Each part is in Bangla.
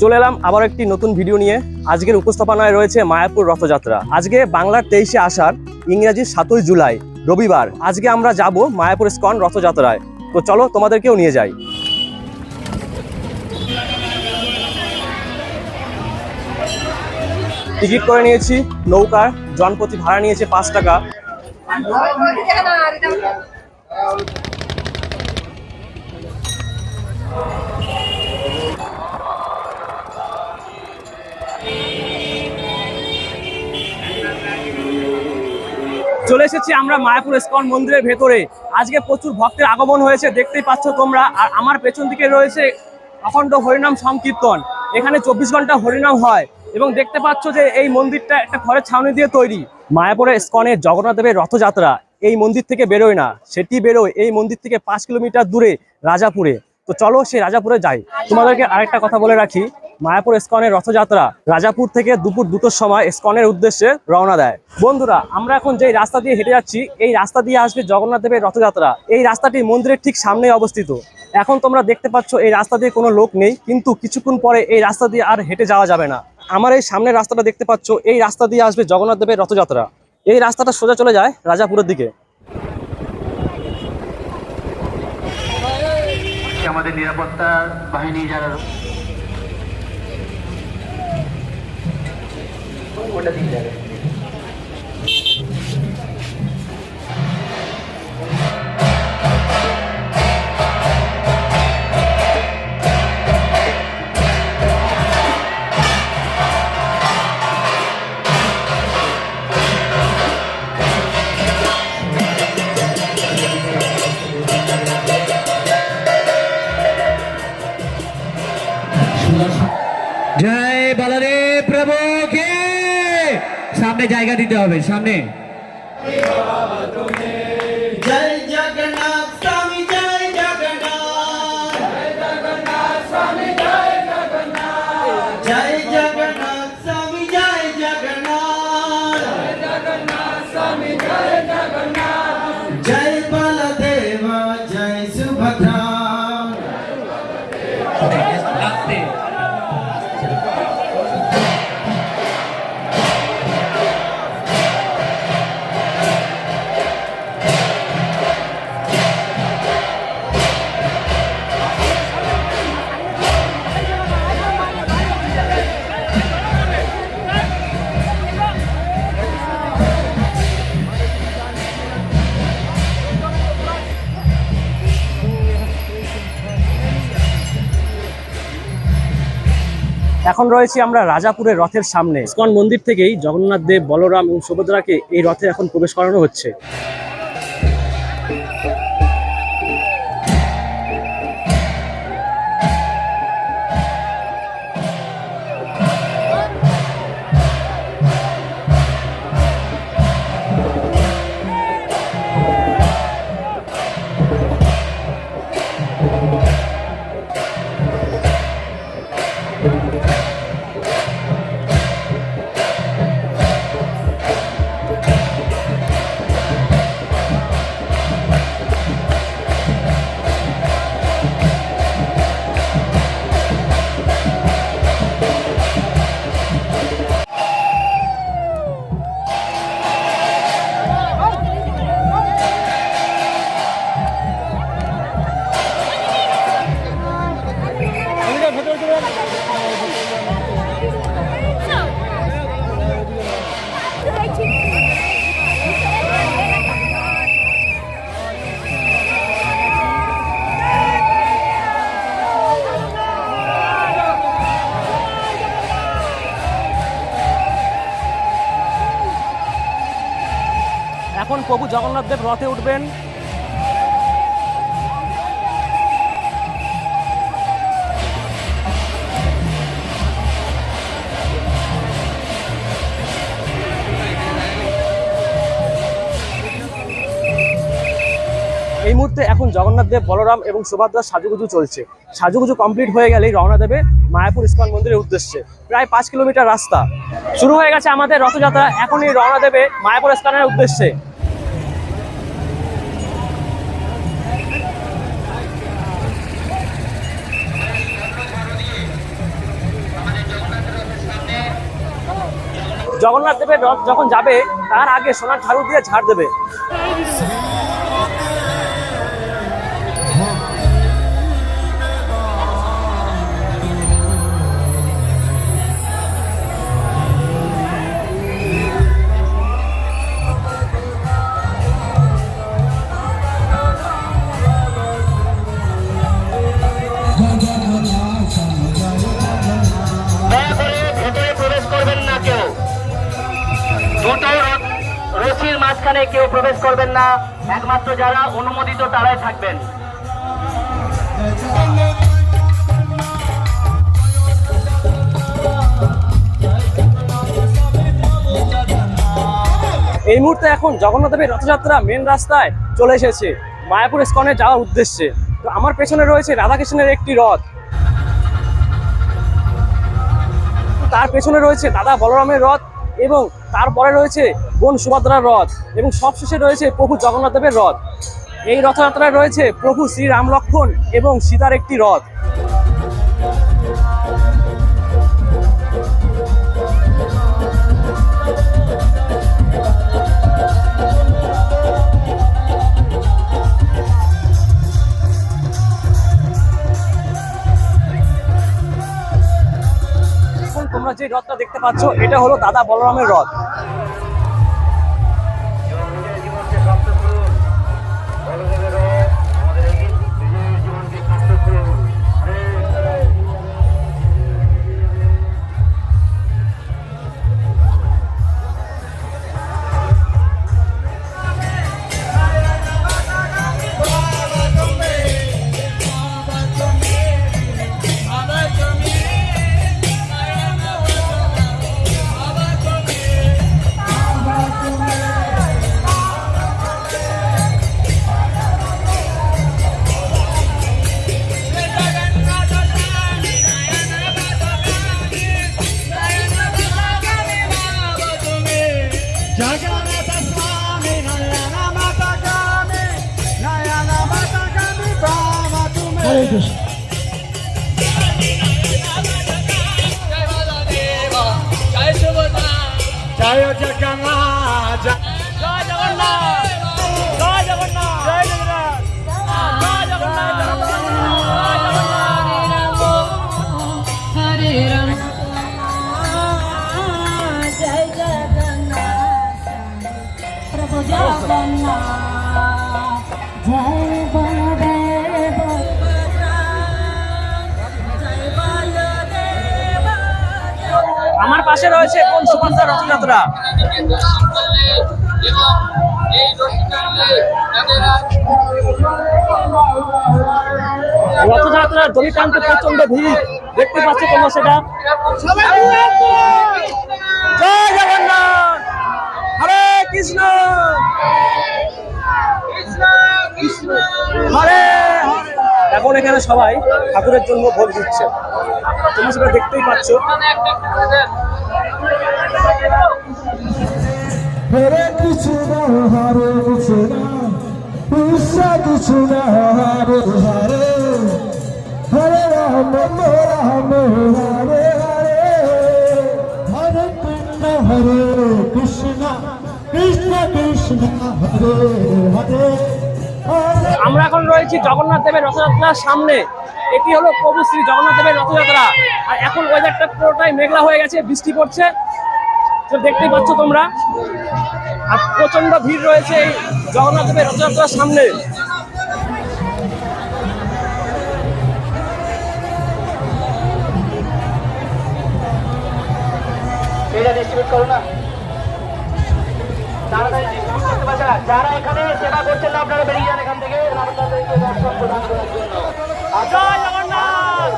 চলে এলাম আবার একটি নতুন ভিডিও নিয়ে। আজকের উপস্থাপনায় রয়েছে মায়াপুর রথযাত্রা। আজকে বাংলার তেইশে আষাঢ়, ইংরাজি সাতই জুলাই, রবিবার। আজকে আমরা যাব মায়াপুর স্কন রথযাত্রায়। তো চলো তোমাদেরকেও নিয়ে যাই। টিকিট করে নিয়েছি, নৌকার। জনপ্রতি ভাড়া নিয়েছে পাঁচ টাকা। চলে এসেছি আমরা মায়াপুর ইস্কন মন্দিরের ভেতরে। আজকে প্রচুর ভক্তের আগমন হয়েছে, দেখতেই পাচ্ছ তোমরা। আর আমার পেছন দিকে রয়েছে অখণ্ড হরিনাম সংকীর্তন। এখানে চব্বিশ ঘণ্টা হরিনাম হয় এবং দেখতে পাচ্ছ যে এই মন্দিরটা একটা ঘরের ছাউনি দিয়ে তৈরি। মায়াপুরের ইস্কনের জগন্নাথ দেবের রথযাত্রা এই মন্দির থেকে বেরোয় না। সেটি বেরোয় এই মন্দির থেকে পাঁচ কিলোমিটার দূরে রাজাপুরে। তো চলো সেই রাজাপুরে যাই। তোমাদেরকে আরেকটা কথা বলে রাখি মায়াপুর ইস্কনের রথযাত্রা রাজাপুর থেকে দুপুর দুটোর সময় ইস্কনের উদ্দেশ্যে রওনা দেয়। বন্ধুরা, আমরা এখন যে রাস্তা দিয়ে হেঁটে যাচ্ছি, এই রাস্তা দিয়ে আসবে জগন্নাথ দেবের রথযাত্রা। এই রাস্তাটি মন্দিরের ঠিক সামনে অবস্থিত। এখন তোমরা দেখতে পাচ্ছ, এই রাস্তা দিয়ে কোনো লোক নেই, কিন্তু কিছুক্ষণ পরে এই রাস্তা দিয়ে আর হেঁটে যাওয়া যাবে না। আমার এই সামনের রাস্তাটা দেখতে পাচ্ছ, এই রাস্তা দিয়ে আসবে জগন্নাথ দেবের রথযাত্রা। এই রাস্তাটা সোজা চলে যায় রাজাপুরের দিকে। আমাদের নিরাপত্তা বাহিনী যারা what are they জায়গা দিতে হবে সামনে। এখন রয়েছি আমরা রাজাপুরের রথের সামনে। ইস্কন মন্দির থেকেই জগন্নাথ দেব, বলরাম এবং সুভদ্রাকে এই রথে এখন প্রবেশ করানো হচ্ছে। প্রভু জগন্নাথ দেব রথে উঠবেন। এই মুহূর্তে এখন জগন্নাথ দেব, বলরাম এবং সুভদ্রার সাজুগুজু চলছে। সাজুগুজু কমপ্লিট হয়ে গেলেই রওনা দেবে মায়াপুর ইস্কন মন্দিরের উদ্দেশ্যে। প্রায় পাঁচ কিলোমিটার রাস্তা। শুরু হয়ে গেছে আমাদের রথযাত্রা। এখনই রওনা দেবে মায়াপুর ইস্কনের উদ্দেশ্যে। জগন্নাথ দেবের রথ যখন যাবে তার আগে সোনার ঝাড়ু দিয়ে ঝাড় দেবে। মাঝখানে কেউ প্রবেশ করবেন না। একমাত্র যারা অনুমোদিত তারাই থাকবেন। এই মুহূর্তে এখন জগন্নাথ দেবের রথযাত্রা মেন রাস্তায় চলে এসেছে। মায়াপুর স্কনে যাওয়ার উদ্দেশ্যে। তো আমার পেছনে রয়েছে রাধাকৃষ্ণের একটি রথ। তার পেছনে রয়েছে দাদা বলরামের রথ এবং তারপরে রয়েছে বোন সুভদ্রার রথ এবং সবশেষে রয়েছে প্রভু জগন্নাথদেবের রথ। এই রথযাত্রায় রয়েছে প্রভু শ্রী রাম লক্ষ্মণ এবং সীতার একটি রথ। যে রথটা দেখতে পাচ্ছ এটা হলো দাদা বলরামের রথ হরে রাম জয় জগন্নাথ। প্রভু জগন্নাথ। পাশে রয়েছে কোন সুভদ্রা রথযাত্রা? রথযাত্রার দড়ি টানতে প্রচণ্ড ভিড়। দেখতে পাচ্ছ তোমরা সেটা? হরে কৃষ্ণ! হরে হরে। এখন এখানে সবাই ঠাকুরের জন্য ভোগ দিচ্ছে। তোমরা সেটা দেখতেই পাচ্ছ। হরে কৃষ্ণ হরে কৃষ্ণ কৃষ্ণ কৃষ্ণ, হরে কৃষ্ণ কৃষ্ণ কৃষ্ণ, হরে হরে। আমরা এখন রয়েছি জগন্নাথ দেবের রথযাত্রার সামনে। এটি হলো প্রভু শ্রী জগন্নাথ দেবের রথযাত্রা। আর এখন ওয়েদারটা পুরোটাই মেঘলা হয়ে গেছে, বৃষ্টি পড়ছে। তো দেখতেই পাচ্ছ তোমরা, আর প্রচণ্ড ভিড় রয়েছে এই জগন্নাথ দেবের রথযাত্রার সামনে। এটা ডিস্ট্রিবিউট করো না। যারা এখানে সেবা করছেন আপনারা বেরিয়ে যান এখান থেকে। জয় জগন্নাথ!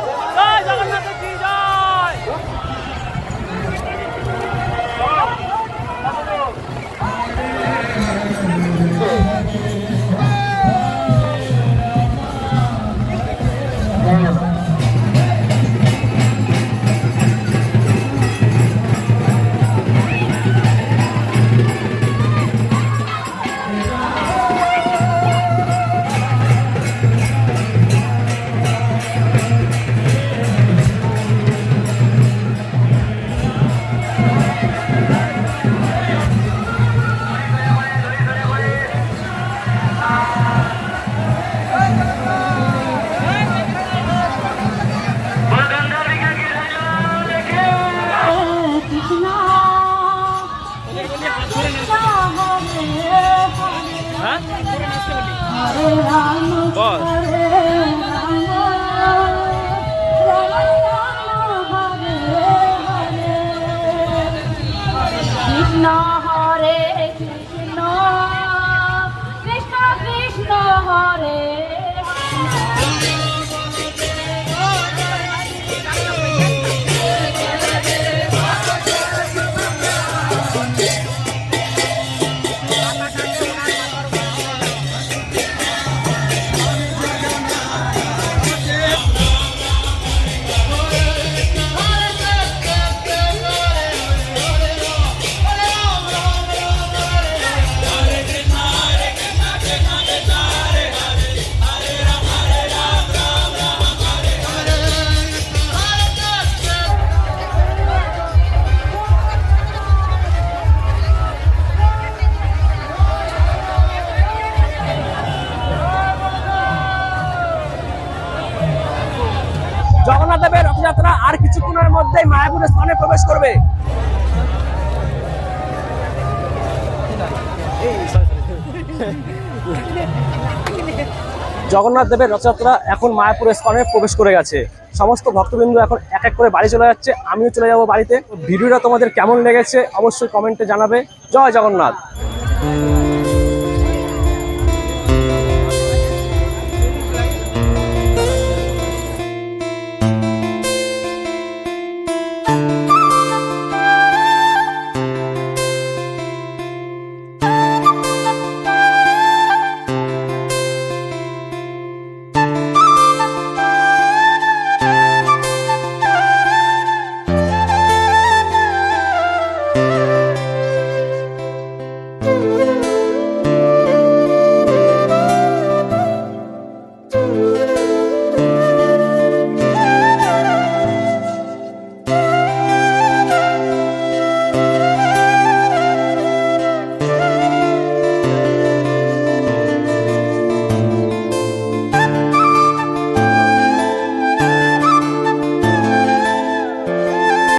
বল। জগন্নাথ দেবের রথযাত্রা এখন মায়াপুর স্কনে প্রবেশ করে গেছে। সমস্ত ভক্তবৃন্দ এখন এক এক করে বাড়ি চলে যাচ্ছে, আমিও চলে যাব বাড়িতে। ভিডিওটা তোমাদের কেমন লেগেছে অবশ্যই কমেন্টে জানাবে। জয় জগন্নাথ।